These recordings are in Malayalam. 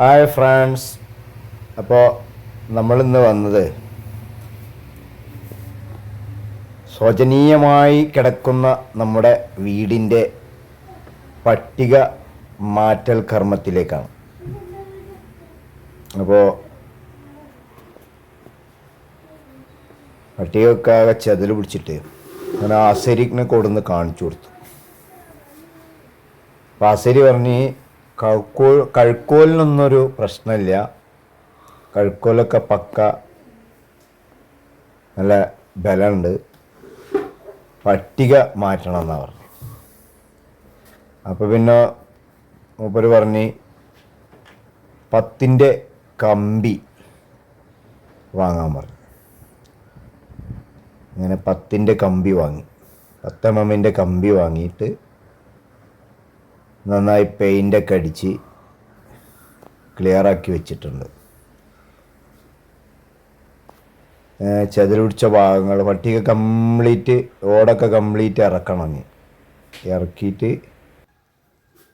Hi friends. അപ്പോൾ നമ്മളിന്ന് വന്നത് ശോചനീയമായി കിടക്കുന്ന നമ്മുടെ വീടിന്റെ പട്ടിക മാറ്റൽ കർമ്മത്തിലേക്കാണ്. അപ്പോൾ പട്ടികയൊക്കെ ആകെ ചെതൽ പിടിച്ചിട്ട് ഞാൻ ആസരിക്കിനെ കൊടുന്ന് കാണിച്ചു കൊടുത്തു. അപ്പം ആസരി പറഞ്ഞ് കഴുക്കോൽ കഴുക്കോലിനൊന്നൊരു പ്രശ്നമില്ല. കഴുക്കോലൊക്കെ പക്ക നല്ല ബലമുണ്ട്. പട്ടിക മാറ്റണം എന്നാണ് പറഞ്ഞു. അപ്പോൾ പിന്നെ മൂപ്പര് പറഞ്ഞ് പത്തിന്റെ കമ്പി വാങ്ങാൻ പറഞ്ഞു. അങ്ങനെ പത്തിന്റെ കമ്പി വാങ്ങി. പത്തമ്മമ്മിന്റെ കമ്പി വാങ്ങിയിട്ട് നന്നായി പെയിന്റൊക്കെ അടിച്ച് ക്ലിയറാക്കി വെച്ചിട്ടുണ്ട്. ചെതിൽ പിടിച്ച ഭാഗങ്ങൾ പട്ടിക കംപ്ലീറ്റ് ഓടൊക്കെ കംപ്ലീറ്റ് ഇറക്കണം. ഇറക്കിയിട്ട്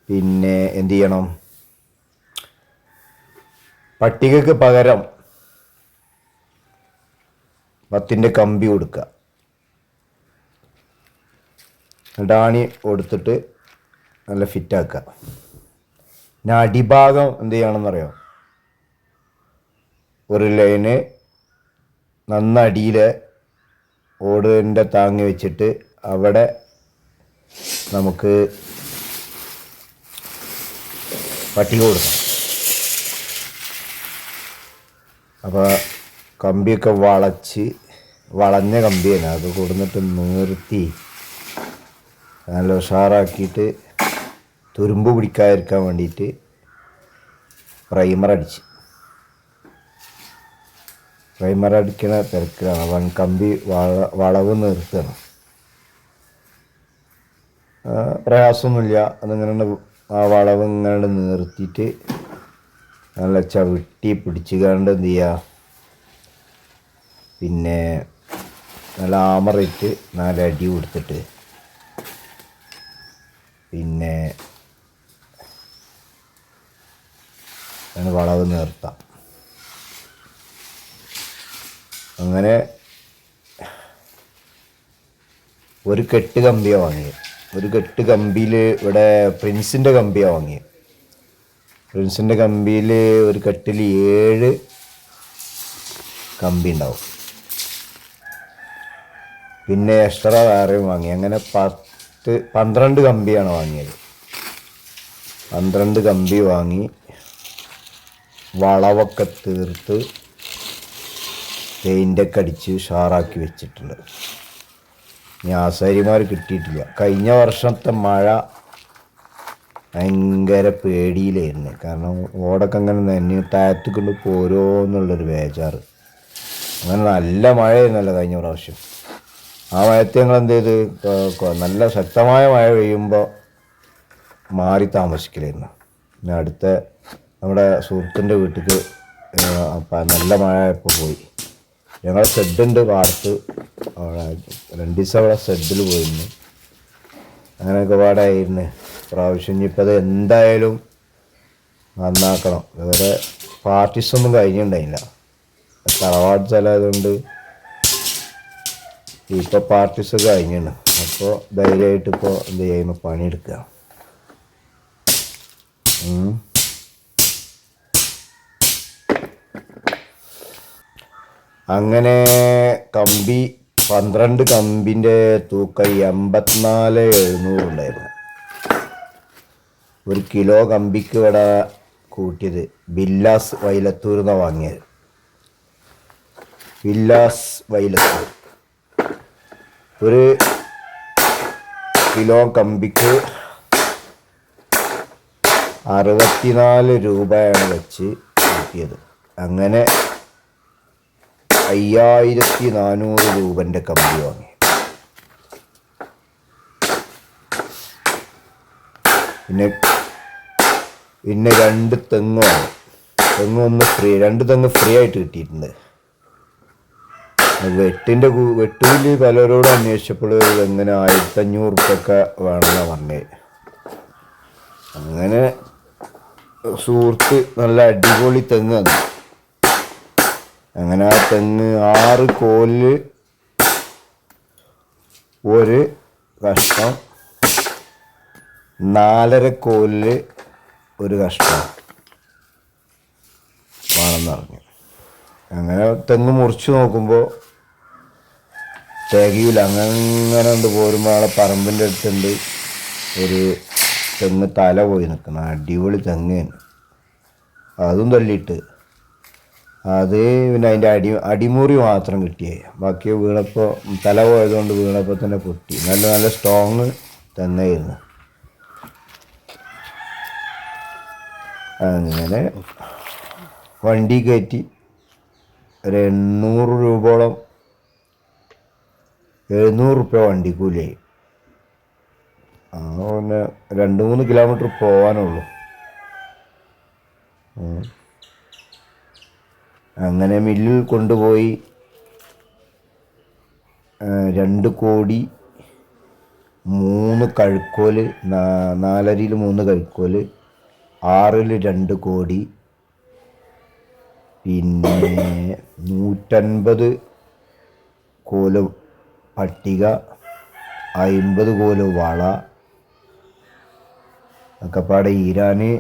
പിന്നെ എന്ത് ചെയ്യണം? പട്ടികക്ക് പകരം പത്തിന്റെ കമ്പി കൊടുക്കുക. ഡാണി കൊടുത്തിട്ട് നല്ല ഫിറ്റാക്കുക. പിന്നെ അടിഭാഗം എന്ത് ചെയ്യണമെന്നറിയോ? ഒരു ലൈന് നന്നടിയിൽ ഓടിന്റെ താങ്ങി വെച്ചിട്ട് അവിടെ നമുക്ക് പട്ടിക കൊടുക്കണം അപ്പോൾ കമ്പിയൊക്കെ വളച്ച് വളഞ്ഞ കമ്പിയാണ് അത് കൊടുന്നിട്ട് നിർത്തി. നല്ല ഉഷാറാക്കിയിട്ട് തുരുമ്പ് പിടിക്കാതിരിക്കാൻ വേണ്ടിയിട്ട് പ്രൈമർ അടിച്ച് പ്രൈമർ അടിക്കണ തിരക്കിലാണ്. വൺ കമ്പി വള വളവ് നിർത്തണം പ്രയാസമൊന്നുമില്ല. അതിങ്ങനെ ആ വളവ് ഇങ്ങനെ നിർത്തിയിട്ട് നല്ല ചവിട്ടി പിടിച്ച് കണ്ട് എന്ത് ചെയ്യുക പിന്നെ നല്ല ആമറിട്ട് നാലടി കൊടുത്തിട്ട് പിന്നെ അങ്ങനെ വളവ് നിർത്താം. അങ്ങനെ ഒരു കെട്ട് കമ്പിയാണ് വാങ്ങിയത് ഒരു കെട്ട് കമ്പിയിൽ ഇവിടെ പ്രിൻസിന്റെ കമ്പിയാണ് വാങ്ങിയത് പ്രിൻസിന്റെ കമ്പിയിൽ ഒരു കെട്ടിൽ ഏഴ് കമ്പി ഉണ്ടാവും. പിന്നെ എക്സ്ട്രാ വേറെയും വാങ്ങി. അങ്ങനെ പത്ത് പന്ത്രണ്ട് കമ്പിയാണ് വാങ്ങിയത്. പന്ത്രണ്ട് കമ്പി വാങ്ങി. വളവൊക്കെ തീർത്ത് പെയിന്റൊക്കെ അടിച്ച് ഷാറാക്കി വെച്ചിട്ടുണ്ട്. ഇനി കിട്ടിയിട്ടില്ല. കഴിഞ്ഞ വർഷത്തെ മഴ ഭയങ്കര പേടിയിലായിരുന്നു. കാരണം ഓടൊക്കെ അങ്ങനെ നന്ദി താഴത്ത് കൊണ്ട് പോരോന്നുള്ളൊരു ബേജാറ്. അങ്ങനെ നല്ല മഴയായിരുന്നല്ലോ കഴിഞ്ഞ പ്രാവശ്യം. ആ മഴത്തെ ഞങ്ങൾ എന്ത് ചെയ്ത്? നല്ല ശക്തമായ മഴ പെയ്യുമ്പോൾ മാറി താമസിക്കലായിരുന്നു. പിന്നെ അടുത്ത നമ്മുടെ സുഹൃത്തിന്റെ വീട്ടിൽ നല്ല മഴ ആയപ്പോൾ പോയി. ഞങ്ങൾ ഷെഡുണ്ട് പാടത്ത് അവിടെ രണ്ട് ദിവസം അവിടെ ഷെഡിൽ പോയിരുന്നു. അങ്ങനെയൊക്കെ പാടായിരുന്നു പ്രാവശ്യം ഇനിയിപ്പോൾ അത് എന്തായാലും നന്നാക്കണം. വേറെ പാർട്ടീസ് ഒന്നും കഴിഞ്ഞിട്ടുണ്ടായില്ല. തറവാട് സ്ഥലമായതുകൊണ്ട് ഇപ്പോൾ പാർട്ടീസ് കഴിഞ്ഞാണ്. അപ്പോൾ ധൈര്യമായിട്ട് ഇപ്പോൾ എന്ത് ചെയ്യുന്നു പണിയെടുക്കുക അങ്ങനെ കമ്പി പന്ത്രണ്ട് കമ്പിന്റെ തൂക്കം എൺപത്തിനാല് എഴുന്നൂറുണ്ടായിരുന്നു ഒരു കിലോ കമ്പിക്ക് ഇവിടെ കൂട്ടിയത് ബില്ലാസ് വൈലത്തൂർ നിന്നാണ് വാങ്ങിയത്. ബില്ലാസ് വൈലത്തൂർ. ഒരു കിലോ കമ്പിക്ക് അറുപത്തിനാല് രൂപയാണ് വെച്ച് കൂട്ടിയത്. അങ്ങനെ അയ്യായിരത്തി നാനൂറ് രൂപന്റെ കമ്പി വാങ്ങി. പിന്നെ പിന്നെ രണ്ട് തെങ്ങ് വാങ്ങി. തെങ്ങ് ഒന്ന് ഫ്രീ രണ്ട് തെങ്ങ് ഫ്രീ ആയിട്ട് കിട്ടിയിട്ടുണ്ട്. വെട്ടിന്റെ വെട്ടുകൂലി പലരോടും അന്വേഷിച്ചപ്പോൾ എങ്ങനെ ആയിരത്തഞ്ഞൂറ് ഉറുപ്പൊക്കെ വേണമെന്നാണ് പറഞ്ഞത് അങ്ങനെ സുഹൃത്ത് നല്ല അടിപൊളി തെങ്ങ് തന്നു. അങ്ങനെ ആ തെങ്ങ് ആറ് കോലിൽ ഒരു കഷ്ണം നാലര കോലിൽ ഒരു കഷ്ണം വേണമെന്ന് പറഞ്ഞു. അങ്ങനെ തെങ്ങ് മുറിച്ച് നോക്കുമ്പോൾ തികയില്ല അങ്ങനെ ഉണ്ട് പോരുമ്പോൾ ആളെ പറമ്പിന്റെ അടുത്തുണ്ട് ഒരു തെങ്ങ് തല പോയി നിൽക്കണം. അടിപൊളി തെങ്ങ് തന്നെ. അതും തള്ളിയിട്ട് അത് പിന്നെ അതിന്റെ അടി അടിമുറി മാത്രം കിട്ടിയേ. ബാക്കി വീണപ്പോൾ തല പോയതുകൊണ്ട് വീണപ്പോൾ തന്നെ പൊട്ടി. നല്ല നല്ല സ്ട്രോങ് തന്നെയായിരുന്നു. അങ്ങനെ വണ്ടി കയറ്റി ഒരു എണ്ണൂറ് രൂപയോളം എഴുന്നൂറ് റുപ്യ വണ്ടിക്കൂലിയായി. ആ പിന്നെ രണ്ട് മൂന്ന് കിലോമീറ്റർ പോകാനുള്ളൂ. അങ്ങനെ മില്ലിൽ കൊണ്ടുപോയി രണ്ട് കോടി മൂന്ന് കഴുക്കോൽ നാലരിയിൽ മൂന്ന് കഴുക്കോൽ ആറിൽ രണ്ട് കോടി പിന്നെ നൂറ്റൻപത് കോൽ പട്ടിക അമ്പത് കോൽ വള ഒക്കെ പാടെ ഈരാന്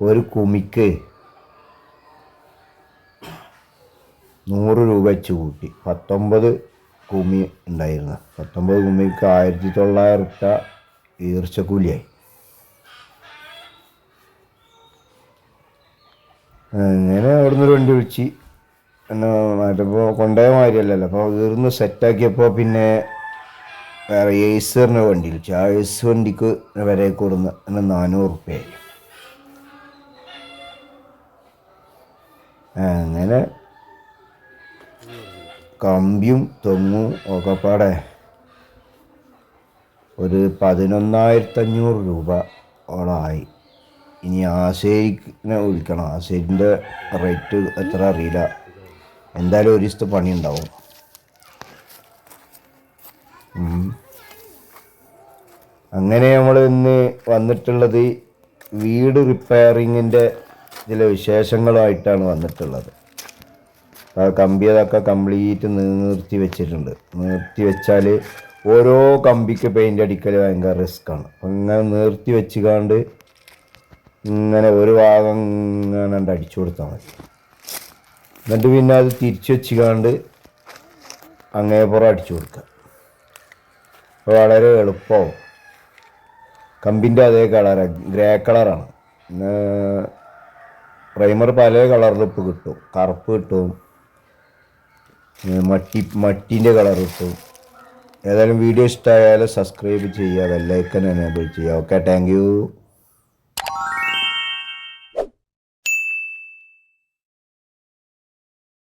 ഒരു കുമിക്ക് നൂറ് രൂപ വെച്ച് കൂട്ടി. പത്തൊമ്പത് കുമി ഉണ്ടായിരുന്നു. പത്തൊമ്പത് കുമിക്ക് ആയിരത്തി തൊള്ളായിരം റുപ്യ ഈർച്ചക്കൂലിയായി. അങ്ങനെ അവിടുന്ന് ഒരു വണ്ടി വിളിച്ച് എന്നെ മാറ്റപ്പോൾ കൊണ്ടേ മാതിരിയല്ലല്ലോ. അപ്പോൾ ഈർന്ന് സെറ്റാക്കിയപ്പോൾ പിന്നെ വേറെ ഏസറിന്റെ വണ്ടി വിളിച്ചു. ആ ഏസ് വണ്ടിക്ക് വരെ കൊടുന്ന് എന്നെ നാനൂറ് റുപ്യയായി അങ്ങനെ കമ്പിയും തെങ്ങും ഒക്കെ പാടെ ഒരു പതിനൊന്നായിരത്തഞ്ഞൂറ് രൂപ ഓളായി. ഇനി ആശേരിനെ വിളിക്കണം ആശേരിന്റെ റേറ്റ് എത്ര അറിയില്ല. എന്തായാലും ഒരു ദിവസത്തെ പണി ഉണ്ടാവും അങ്ങനെ നമ്മൾ ഇന്ന് വന്നിട്ടുള്ളത് വീട് റിപ്പയറിങ്ങിന്റെ ചില വിശേഷങ്ങളായിട്ടാണ് വന്നിട്ടുള്ളത്. ആ കമ്പി അതൊക്കെ കംപ്ലീറ്റ് നിർത്തി വെച്ചിട്ടുണ്ട്. നിർത്തി വെച്ചാൽ ഓരോ കമ്പിക്ക് പെയിന്റ് അടിക്കൽ ഭയങ്കര റിസ്ക്കാണ് അങ്ങനെ നിർത്തി വെച്ചുകാണ്ട് ഇങ്ങനെ ഒരു ഭാഗം ഇങ്ങനെ അടിച്ചു കൊടുത്താൽ മതി. എന്നിട്ട് പിന്നെ അത് തിരിച്ചു വെച്ചുകാണ്ട് അങ്ങേപ്പുറം അടിച്ചു കൊടുക്കുക വളരെ എളുപ്പമാവും കമ്പിന്റെ അതേ കളറ് ഗ്രേ കളറാണ് പ്രൈമർ പല കളറിൽ ഇപ്പോൾ കിട്ടും. കറുപ്പ് കിട്ടും. മട്ടി മട്ടിന്റെ കളർ കിട്ടും ഏതായാലും വീഡിയോ ഇഷ്ടമായാലും സബ്സ്ക്രൈബ് ചെയ്യുക ബെല്ലൈക്കൻ എനേബിൾ ചെയ്യുക. Okay thank